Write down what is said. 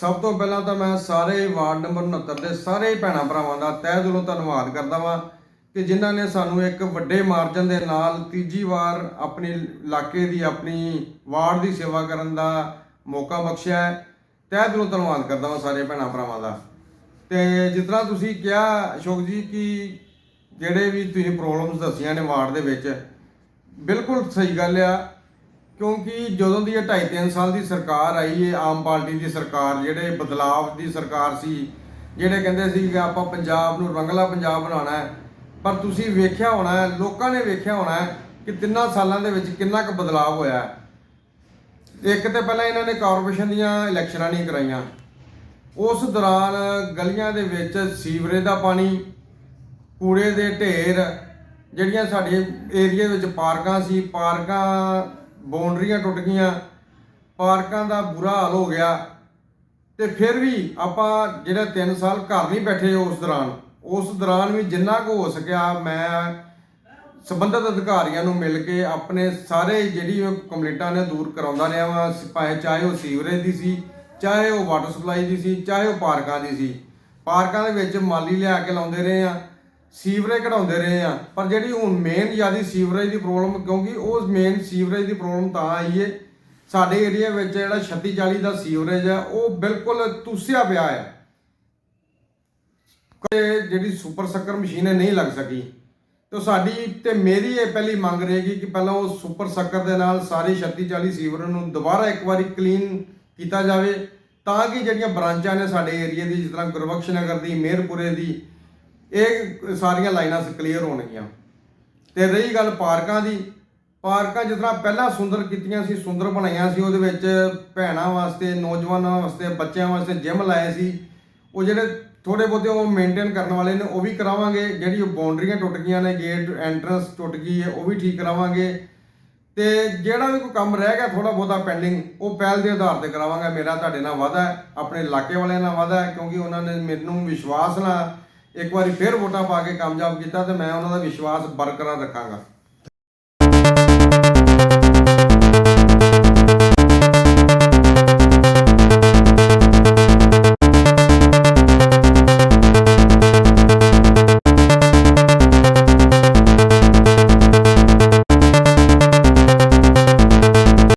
ਸਭ ਤੋਂ ਪਹਿਲਾਂ ਤਾਂ ਮੈਂ ਸਾਰੇ ਵਾਰਡ ਨੰਬਰ 69 ਦੇ ਸਾਰੇ ਭੈਣਾਂ ਭਰਾਵਾਂ ਦਾ ਤਹਿ ਦਿਲੋਂ ਧੰਨਵਾਦ ਕਰਦਾ ਵਾਂ ਕਿ ਜਿਨ੍ਹਾਂ ਨੇ ਸਾਨੂੰ ਇੱਕ ਵੱਡੇ ਮਾਰਜਨ ਦੇ ਨਾਲ ਤੀਜੀ ਵਾਰ ਆਪਣੀ ਇਲਾਕੇ ਦੀ ਆਪਣੀ ਵਾਰਡ ਦੀ ਸੇਵਾ ਕਰਨ ਦਾ ਮੌਕਾ ਬਖਸ਼ਿਆ ਹੈ। ਤਹਿ ਦਿਲੋਂ ਧੰਨਵਾਦ ਕਰਦਾ ਵਾਂ ਸਾਰੇ ਭੈਣਾਂ ਭਰਾਵਾਂ ਦਾ। ਤੇ ਜਿਸ ਤਰ੍ਹਾਂ ਤੁਸੀਂ ਕਿਹਾ ਅਸ਼ੋਕ ਜੀ ਕਿ ਜਿਹੜੇ ਵੀ ਤੁਸੀਂ ਪ੍ਰੋਬਲਮਸ ਦੱਸੀਆਂ ਨੇ ਵਾਰਡ ਦੇ ਵਿੱਚ, ਬਿਲਕੁਲ ਸਹੀ ਗੱਲ ਆ। ਕਿਉਂਕਿ ਜਦੋਂ ਦੀ ਇਹ ਢਾਈ ਤਿੰਨ ਸਾਲ ਦੀ ਸਰਕਾਰ ਆਈ ਹੈ ਆਮ ਪਾਰਟੀ ਦੀ ਸਰਕਾਰ, ਜਿਹੜੇ ਬਦਲਾਵ ਦੀ ਸਰਕਾਰ ਸੀ, ਜਿਹੜੇ ਕਹਿੰਦੇ ਸੀ ਕਿ ਆਪਾਂ ਪੰਜਾਬ ਨੂੰ ਰੰਗਲਾ ਪੰਜਾਬ ਬਣਾਉਣਾ ਹੈ, ਪਰ ਤੁਸੀਂ ਵੇਖਿਆ ਹੋਣਾ ਹੈ, ਲੋਕਾਂ ਨੇ ਵੇਖਿਆ ਹੋਣਾ ਹੈ ਕਿ ਤਿੰਨਾਂ ਸਾਲਾਂ ਦੇ ਵਿੱਚ ਕਿੰਨਾ ਕੁ ਬਦਲਾਵ ਹੋਇਆ ਹੈ। ਇੱਕ ਤੇ ਪਹਿਲਾਂ ਇਹਨਾਂ ਨੇ ਕਾਰਪੋਰੇਸ਼ਨ ਦੀਆਂ ਇਲੈਕਸ਼ਨਾਂ ਨਹੀਂ ਕਰਾਈਆਂ। ਉਸ ਦੌਰਾਨ ਗਲੀਆਂ ਦੇ ਵਿੱਚ ਸੀਵਰੇਜ ਦਾ ਪਾਣੀ, ਕੂੜੇ ਦੇ ਢੇਰ, ਜਿਹੜੀਆਂ ਸਾਡੇ ਏਰੀਆ ਵਿੱਚ ਪਾਰਕਾਂ ਸੀ, ਪਾਰਕਾਂ ਬਾਉਂਡਰੀਆਂ ਟੁੱਟ ਗਈਆਂ, ਪਾਰਕਾਂ ਦਾ ਬੁਰਾ ਹਾਲ ਹੋ ਗਿਆ ਤੇ ਫਿਰ ਵੀ ਆਪਾਂ ਜਿਹੜਾ 3 ਸਾਲ ਘਰ ਨਹੀਂ ਬੈਠੇ ਉਸ ਦੌਰਾਨ ਉਸ ਦੌਰਾਨ ਵੀ ਜਿੰਨਾ ਕੁ ਹੋ ਸਕਿਆ ਮੈਂ ਸੰਬੰਧਿਤ ਅਧਿਕਾਰੀਆਂ ਨੂੰ ਮਿਲ ਕੇ ਆਪਣੇ ਸਾਰੇ ਜਿਹੜੀ ਉਹ ਕੰਪਲੇਂਟਾਂ ਨੇ ਦੂਰ ਕਰਾਉਂਦਾ ਰਿਹਾ ਵਾਂ ਭਾਵੇਂ ਚਾਹੇ ਉਹ ਸੀਵਰੇਜ ਦੀ ਸੀ, ਚਾਹੇ ਉਹ ਵਾਟਰ ਸਪਲਾਈ ਦੀ ਸੀ, ਚਾਹੇ ਉਹ ਪਾਰਕਾਂ ਦੀ ਸੀ। ਪਾਰਕਾਂ ਦੇ ਵਿੱਚ ਮਾਲੀ ਲਿਆ ਕੇ ਲਾਉਂਦੇ ਰਹੇ ਆ ਸੀਵਰੇਜ ਕਢਾਉਂਦੇ ਰਹੇ ਆ। ਪਰ ਜਿਹੜੀ ਹੁਣ ਮੇਨ ਜਿਆਦੀ ਸੀਵਰੇਜ ਦੀ ਪ੍ਰੋਬਲਮ ਕਿਉਂਕਿ ਉਹ ਮੇਨ ਸੀਵਰੇਜ ਦੀ ਪ੍ਰੋਬਲਮ ਤਾਂ ਆਈ ਏ। ਸਾਡੇ ਏਰੀਆ ਵਿੱਚ ਜਿਹੜਾ 36 40 ਦਾ ਸੀਵਰੇਜ ਹੈ ਉਹ ਬਿਲਕੁਲ ਤੁਸਿਆ ਪਿਆ ਹੈ ਕਿ ਜਿਹੜੀ ਸੁਪਰ ਸੱਕਰ ਮਸ਼ੀਨ ਹੈ ਨਹੀਂ ਲੱਗ ਸਕੀ। ਤੇ ਸਾਡੀ, ਤੇ ਮੇਰੀ ਇਹ ਪਹਿਲੀ ਮੰਗ ਰਹੇਗੀ ਕਿ ਪਹਿਲਾਂ ਉਹ ਸੁਪਰ ਸੱਕਰ ਦੇ ਨਾਲ ਸਾਰੇ 36 40 ਸੀਵਰ ਨੂੰ ਦੁਬਾਰਾ ਇੱਕ ਵਾਰੀ ਕਲੀਨ ਕੀਤਾ ਜਾਵੇ, ਤਾਂ ਕਿ ਜਿਹੜੀਆਂ ਬ੍ਰਾਂਚਾਂ ਨੇ ਸਾਡੇ ਏਰੀਆ ਦੀ, ਜਿਸ ਤਰ੍ਹਾਂ ਗੁਰਬਖਸ਼ ਨਗਰ ਦੀ ਮੇਰਪੁਰੇ ਦੀ ਇਹ ਸਾਰੀਆਂ ਲਾਈਨਾਂ ਕਲੀਅਰ ਹੋਣਗੀਆਂ। ਤੇ ਰਹੀ ਗੱਲ ਪਾਰਕਾਂ ਦੀ, ਪਾਰਕਾਂ ਜਿਸ ਤਰ੍ਹਾਂ ਪਹਿਲਾਂ ਸੁੰਦਰ ਕੀਤੀਆਂ ਸੀ, ਸੁੰਦਰ ਬਣਾਈਆਂ ਸੀ, ਉਹਦੇ ਵਿੱਚ ਭੈਣਾਂ ਵਾਸਤੇ, ਨੌਜਵਾਨਾਂ ਵਾਸਤੇ, ਬੱਚਿਆਂ ਵਾਸਤੇ ਜਿਮ ਲਾਏ ਸੀ। ਉਹ ਜਿਹੜੇ ਥੋੜੇ ਬਹੁਤੇ ਉਹ ਮੇਨਟੇਨ ਕਰਨ ਵਾਲੇ ਨੇ, ਉਹ ਵੀ ਕਰਾਵਾਂਗੇ। ਜਿਹੜੀ ਉਹ ਬਾਉਂਡਰੀਆਂ ਟੁੱਟ ਗਈਆਂ ਨੇ ਗੇਟ ਐਂਟਰੈਂਸ ਟੁੱਟ ਗਈ ਹੈ, ਉਹ ਵੀ ਠੀਕ ਕਰਾਵਾਂਗੇ। ਤੇ ਜਿਹੜਾ ਵੀ ਕੋਈ ਕੰਮ ਰਹਿ ਗਿਆ ਥੋੜਾ ਬਹੁਤਾ ਪੈਂਡਿੰਗ ਉਹ ਪਹਿਲ ਦੇ ਆਧਾਰ ਤੇ ਕਰਾਵਾਂਗਾ। ਮੇਰਾ ਤੁਹਾਡੇ ਨਾਲ ਵਾਅਦਾ ਹੈ, ਆਪਣੇ ਇਲਾਕੇ ਵਾਲਿਆਂ ਨਾਲ ਵਾਅਦਾ ਹੈ, ਕਿਉਂਕਿ ਉਹਨਾਂ ਨੇ ਮੈਨੂੰ ਵਿਸ਼ਵਾਸ ਨਾਲ ਇੱਕ ਵਾਰੀ ਫਿਰ ਵੋਟਾਂ ਪਾ ਕੇ ਕਾਮਯਾਬ ਕੀਤਾ ਤੇ ਮੈਂ ਉਹਨਾਂ ਦਾ ਵਿਸ਼ਵਾਸ ਬਰਕਰਾਰ ਰੱਖਾਂਗਾ।